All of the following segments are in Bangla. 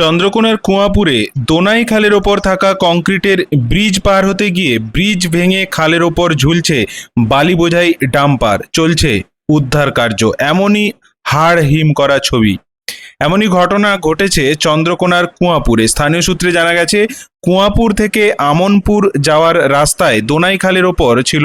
চন্দ্রকোনার কুয়াপুরে দোনাই খালের ওপর থাকা কংক্রিটের ব্রিজ পার হতে গিয়ে ব্রিজ ভেঙে খালের ওপর ঝুলছে বালি বোঝাই ডাম্পার। চলছে উদ্ধার কার্য। এমনই হাড় হিম করা ছবি। এমনই ঘটনা ঘটেছে চন্দ্রকোনার কুয়াপুরে। স্থানীয় সূত্রে জানা গেছে, কুয়াপুর থেকে আমনপুর যাওয়ার রাস্তায় দোনাই খালের ওপর ছিল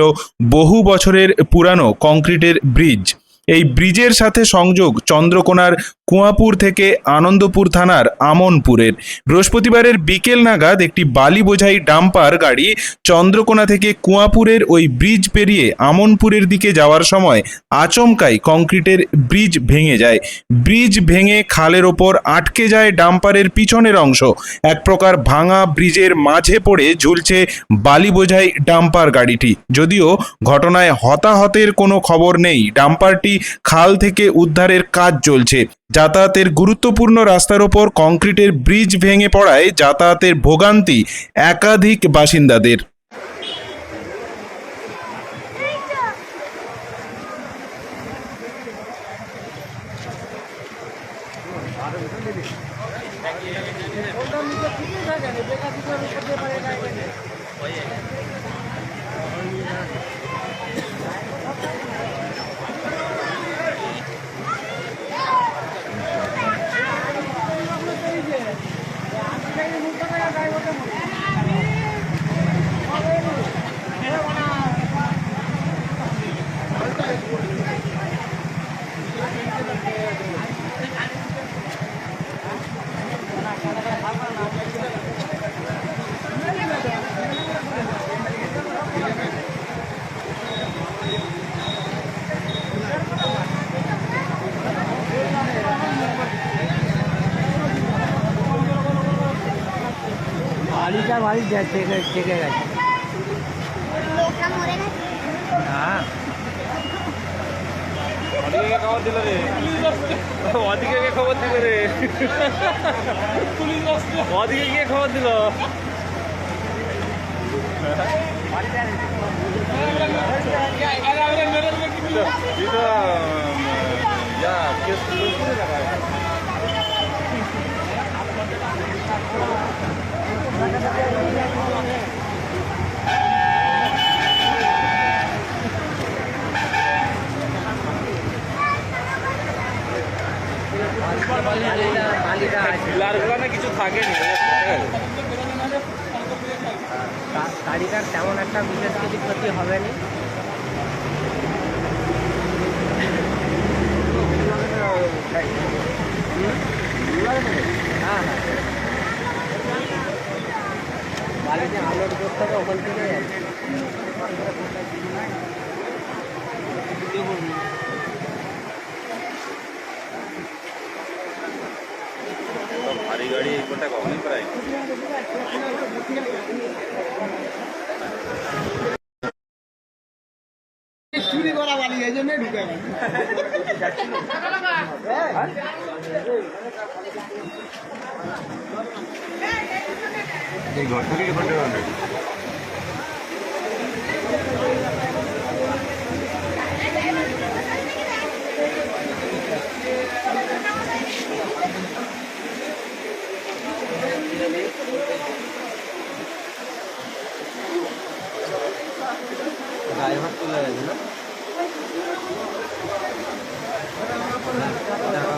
বহু বছরের পুরানো কংক্রিটের ব্রিজ। এই ব্রিজের সাথে সংযোগ চন্দ্রকোনার কুয়াপুর থেকে আনন্দপুর থানার আমনপুরের। বৃহস্পতিবারের বিকেল নাগাদ একটি বালি বোঝাই ডাম্পার গাড়ি চন্দ্রকোনা থেকে কুয়াপুরের ওই ব্রিজ পেরিয়ে আমনপুরের দিকে যাওয়ার সময় আচমকাই কংক্রিটের ব্রিজ ভেঙে যায়। ব্রিজ ভেঙে খালের ওপর আটকে যায় ডাম্পারের পিছনের অংশ। এক প্রকার ভাঙা ব্রিজের মাঝে পড়ে ঝুলছে বালি বোঝাই ডাম্পার গাড়িটি। যদিও ঘটনায় হতাহতের কোনো খবর নেই, ডাম্পারটি খাল থেকে উদ্ধারের কাজ চলছে। যাতায়াতের গুরুত্বপূর্ণ রাস্তার ওপর কংক্রিটের ব্রিজ ভেঙে পড়ায় যাতায়াতের ভোগান্তি একাধিক বাসিন্দাদের। Thank you. বাড়িটা বাড়ি থেকে থেকে গেছে। গেছে? হ্যাঁ। খবর দিল রে। অদিকে কে খবর দিল রে। অদিকে গিয়ে খবর দিল। তুই তো যা কেস পিলারগুলো কিছু থাকেনি। তা- গাড়িটার তেমন একটা বিশেষ কিছু ক্ষতি হবে না হ্যাঁ হ্যাঁ। বাড়িতে আলোর করতে হবে ওখান থেকে যাবে গাড়ি এই কোনটা কখনই প্রায় চুরি করা বালি এই জন্যই ঢুকে এই ঘর থেকে কি ঘণ্টা ড্রাইভার চলে গেছিল। দেখা